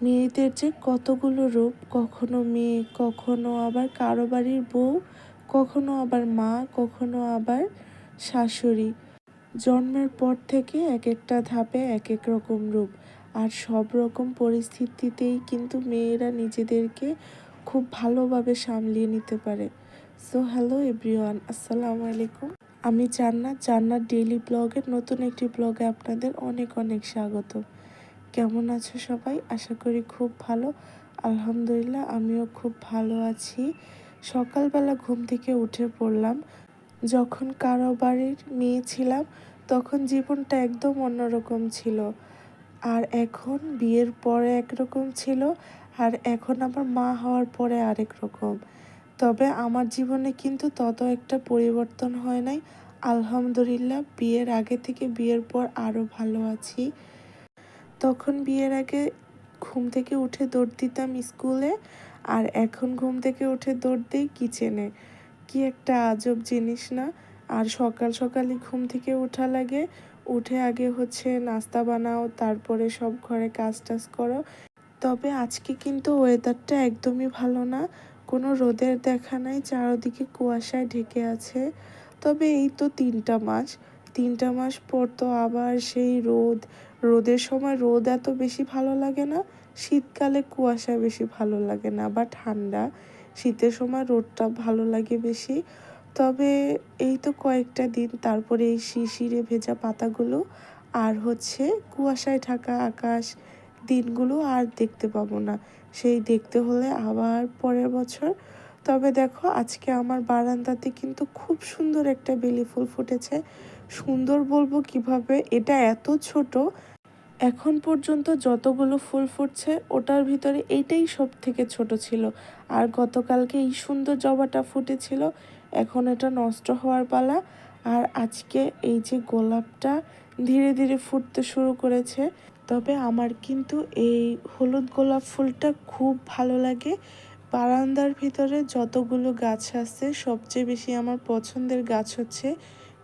মেয়েদের যে কতগুলো রূপ, কখনো মেয়ে, কখনো আবার কারও বাড়ির বউ, কখনো আবার মা, কখনো আবার শাশুড়ি। জন্মের পর থেকে এক একটা ধাপে এক এক রকম রূপ। আর সব রকম পরিস্থিতিতেই কিন্তু মেয়েরা নিজেদেরকে খুব ভালোভাবে সামলিয়ে নিতে পারে। সো হ্যালো এভরিওয়ান আসসালামু আলাইকুম। আমি জান্নাত জান্নাত ডেইলি ব্লগের নতুন একটি ব্লগে আপনাদের অনেক অনেক স্বাগত। কেমন আছো সবাই? আশা করি খুব ভালো। আলহামদুলিল্লাহ, আমিও খুব ভালো আছি। সকালবেলা ঘুম থেকে উঠে পড়লাম। যখন কারও বাড়ির মেয়ে ছিলাম, তখন জীবনটা একদম অন্যরকম ছিল। আর এখন বিয়ের পরে একরকম ছিল, আর এখন আবার মা হওয়ার পরে আরেক রকম। তবে আমার জীবনে কিন্তু তত একটা পরিবর্তন হয় নাই। আলহামদুলিল্লাহ, বিয়ের আগে থেকে বিয়ের পর আরও ভালো আছি। তখন বিয়ের আগে ঘুম থেকে উঠে দৌড় দিতাম স্কুলে, আর এখন ঘুম থেকে উঠে দৌড় দিই কিচেনে। কি একটা আজব জিনিস না? আর সকাল সকালই ঘুম থেকে ওঠা লাগে। উঠে আগে হচ্ছে নাস্তা বানাও, তারপরে সব ঘরে কাজ টাজ করো। তবে আজকে কিন্তু ওয়েদারটা একদমই ভালো না। কোনো রোদের দেখা নাই, চারদিকে কুয়াশায় ঢেকে আছে। তবে এই তো তিনটা মাস। তিনটা মাস পর তো আবার সেই রোদ। রোদের সময় রোদ এত বেশি ভালো লাগে না, শীতকালে কুয়াশা বেশি ভালো লাগে না বা ঠান্ডা। শীতের সময় রোদটা ভালো লাগে বেশি। তবে এই তো কয়েকটা দিন তারপরে এই শিশিরে ভেজা পাতাগুলো আর হচ্ছে কুয়াশায় ঢাকা আকাশ দিনগুলো আর দেখতে পাবো না। সেই দেখতে হলে আবার পরের বছর। তবে দেখো আজকে আমার বারান্দাতে কিন্তু খুব সুন্দর একটা বেলি ফুল ফুটেছে। সুন্দর বলব কীভাবে? এটা এত ছোট। এখন পর্যন্ত যতগুলো ফুল ফুটছে, ওটার ভিতরে এইটাই সব থেকে ছোট ছিল। আর গতকালকে এই সুন্দর জবাটা ফুটেছিল, এখন এটা নষ্ট হওয়ার পালা। আর আজকে এই যে গোলাপটা ধীরে ধীরে ফুটতে শুরু করেছে, তবে আমার কিন্তু এই হলুদ গোলাপ ফুলটা খুব ভালো লাগে। বারান্দার ভিতরে যতগুলো গাছ আছে, সবচেয়ে বেশি আমার পছন্দের গাছ হচ্ছে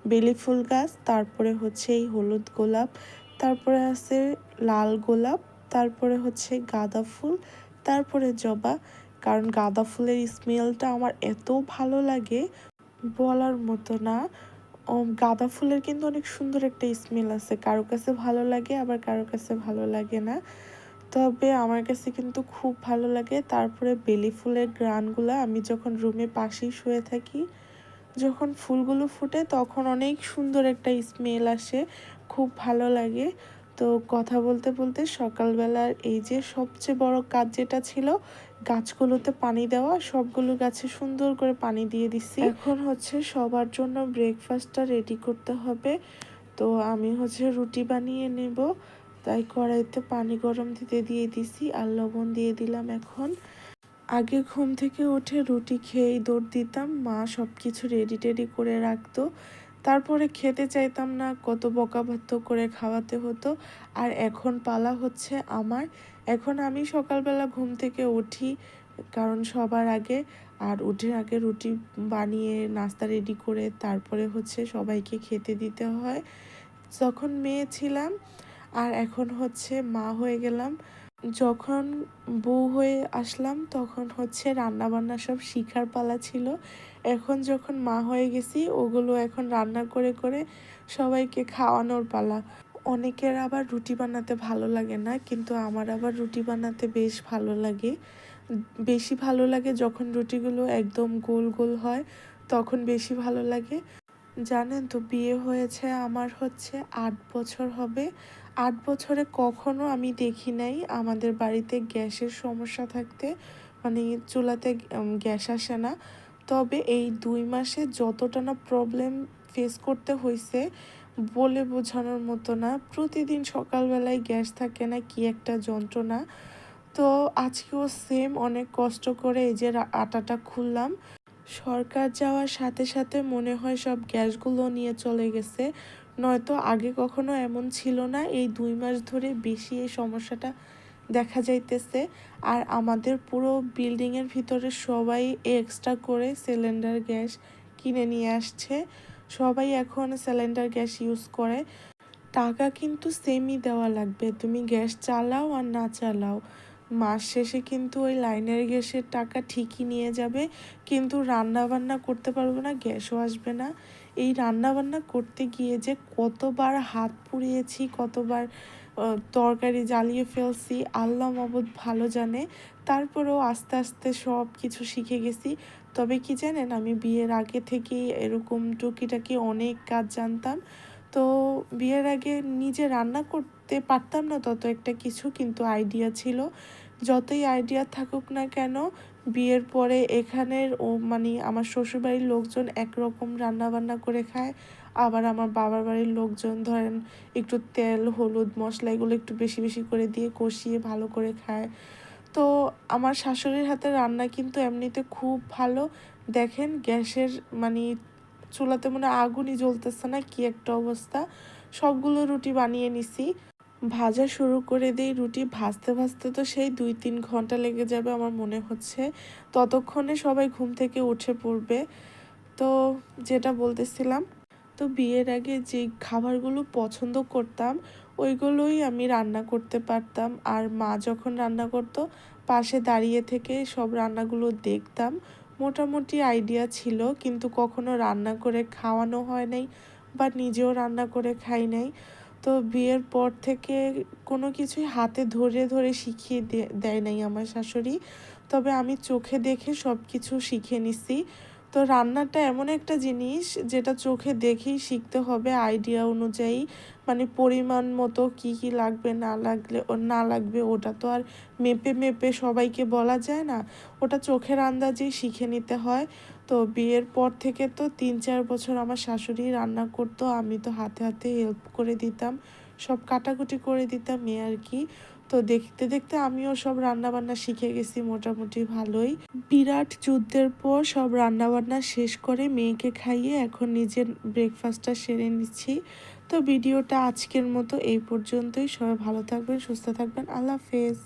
বেলি ফুল গাছ, তারপরে হচ্ছে এই হলুদ গোলাপ, তারপরে আছে লাল গোলাপ, তারপরে হচ্ছে গাঁদা ফুল, তারপরে জবা। কারণ গাঁদা ফুলের স্মেলটা আমার এত ভালো লাগে, বলার মতো না। গাঁদা ফুলের কিন্তু অনেক সুন্দর একটা স্মেল আছে। কারও কাছে ভালো লাগে, আবার কারও কাছে ভালো লাগে না। তবে আমার কাছে কিন্তু খুব ভালো লাগে। তারপরে বেলি ফুলের গ্রানগুলো আমি যখন রুমে পাশেই শুয়ে থাকি যখন ফুলগুলো ফুটে তখন অনেক সুন্দর একটা স্মেল আসে, খুব ভালো লাগে। তো কথা বলতে বলতে সকালবেলার এই যে সবচেয়ে বড় কাজ যেটা ছিল, গাছগুলোতে পানি দেওয়া, সবগুলো গাছে সুন্দর করে পানি দিয়ে দিচ্ছি এখন হচ্ছে সবার জন্য ব্রেকফাস্টটা রেডি করতে হবে। তো আমি হচ্ছে রুটি বানিয়ে নেব, তাই কড়াইতে পানি গরম দিতে দিয়ে দিছি আর লবণ দিয়ে দিলাম এখন। আগে ঘুম থেকে উঠে রুটি খেয়েই দৌড় দিতাম, মা সব কিছু রেডি টেডি করে রাখতো। তারপরে খেতে চাইতাম না, কত বকাবাধ্য করে খাওয়াতে হতো। আর এখন পালা হচ্ছে আমার। এখন আমি সকালবেলা ঘুম থেকে উঠি, কারণ সবার আগে। আর উঠে আগে রুটি বানিয়ে, নাস্তা রেডি করে, তারপরে হচ্ছে সবাইকে খেতে দিতে হয়। যখন মেয়ে ছিলাম, আর এখন হচ্ছে মা হয়ে গেলাম। যখন বউ হয়ে আসলাম, তখন হচ্ছে রান্না বান্না সব শিখার পালা ছিল। এখন যখন মা হয়ে গেছি, ওগুলো এখন রান্না করে করে সবাইকে খাওয়ানোর পালা। অনেকের আবার রুটি বানাতে ভালো লাগে না, কিন্তু আমার আবার রুটি বানাতে বেশ ভালো লাগে। বেশি ভালো লাগে যখন রুটিগুলো একদম গোল গোল হয়, তখন বেশি ভালো লাগে। জানেন তো, বিয়ে হয়েছে আমার হচ্ছে আট বছর হবে। আট বছরে কখনো আমি দেখি নাই আমাদের বাড়িতে গ্যাসের সমস্যা থাকতে মানে চুলাতে গ্যাস আসে না। তবে এই দুই মাসে যতটা না প্রবলেম ফেস করতে হয়েছে বলে বোঝানোর মতো না। প্রতিদিন সকালবেলায় গ্যাস থাকে না, কি একটা যন্ত্রণা। তো আজকেও সেম অনেক কষ্ট করে এই যে আটাটা খুললাম। সরকার যাওয়ার সাথে সাথে মনে হয় সব গ্যাসগুলো নিয়ে চলে গেছে। নয়তো আগে কখনো এমন ছিল না, এই দুই মাস ধরে বেশি এই সমস্যাটা দেখা যাইতেছে। আর আমাদের পুরো বিল্ডিংয়ের ভিতরে সবাই এক্সট্রা করে সিলিন্ডার গ্যাস কিনে নিয়ে আসছে। সবাই এখন সিলিন্ডার গ্যাস ইউজ করে। টাকা কিন্তু সেমই দেওয়া লাগবে। তুমি গ্যাস চালাও আর না চালাও। মাস শেষে কিন্তু ওই লাইনের গ্যাসের টাকা ঠিকই নিয়ে যাবে। কিন্তু রান্না বান্না করতে পারব না গ্যাসও আসবে না। এই রান্না বান্না করতে গিয়ে যে কতবার হাত পুড়িয়েছি, কতবার তরকারি জ্বালিয়ে ফেলছি, আল্লাহ মবদ ভালো জানে। তারপরেও আস্তে আস্তে সব কিছু শিখে গেছি। তবে কি জানেন, আমি বিয়ের আগে থেকেই এরকম টুকিটাকি অনেক কাজ জানতাম। তো বিয়ের আগে নিজে রান্না করতে পারতাম না, তত একটা কিছু কিন্তু আইডিয়া ছিল। যতই আইডিয়া থাকুক না কেন, বিয়ের পরে এখানের ও মানে আমার শ্বশুরবাড়ির লোকজন একরকম রান্নাবান্না করে খায়। আবার আমার বাবার বাড়ির লোকজন ধরেন একটু তেল, হলুদ, মশলা এগুলো একটু বেশি বেশি করে দিয়ে কষিয়ে ভালো করে খায়। তো আমার শাশুড়ির হাতে রান্না কিন্তু এমনিতে খুব ভালো। দেখেন গ্যাসের মানে চুলাতে মনে আগুনই জ্বলতেছে না, কি একটা অবস্থা। সবগুলো রুটি বানিয়ে নিছি। ভাজা শুরু করে দিই, রুটি ভাজতে ভাজতে তো সেই দুই তিন ঘণ্টা লেগে যাবে আমার মনে হচ্ছে। ততক্ষণে সবাই ঘুম থেকে উঠে পড়বে। তো যেটা বলতেছিলাম, তো বিয়ের আগে যে খাবারগুলো পছন্দ করতাম, ওইগুলোই আমি রান্না করতে পারতাম। আর মা যখন রান্না করতো, পাশে দাঁড়িয়ে থেকে সব রান্নাগুলো দেখতাম। মোটামুটি আইডিয়া ছিল, কিন্তু কখনো রান্না করে খাওয়ানো হয় নাই বা নিজেও রান্না করে খাই নাই। তো বিয়ের পর থেকে কোনো কিছুই হাতে ধরে ধরে শিখিয়ে দেয় নাই আমার শাশুড়ি। তবে আমি চোখে দেখে সব কিছু শিখে নিছি। তো রান্নাটা এমন একটা জিনিস যেটা চোখে দেখেই শিখতে হবে আইডিয়া অনুযায়ী। মানে পরিমাণ মতো কি কি লাগবে, না লাগলে না লাগবে, ওটা তো আর মেপে মেপে সবাইকে বলা যায় না। ওটা চোখের আন্দাজেই শিখে নিতে হয়। তো বিয়ের পর থেকে তো তিন, চার বছর আমার শাশুড়ি রান্না করতো, আমি তো হাতে হাতে হেল্প করে দিতাম। সব কাটাকুটি করে দিতাম এ আর কি। তো দেখতে দেখতে আমিও সব রান্না বান্না শিখে গেছি মোটামুটি ভালোই। বিরাট যুদ্ধের পর সব রান্না বান্না শেষ করে মেয়েকে খাইয়ে এখন নিজের ব্রেকফাস্টটা সেরে নিচ্ছি। তো ভিডিওটা আজকের মতো এই পর্যন্তই। সবাই ভালো থাকবেন, সুস্থ থাকবেন। আল্লাহ হাফেজ।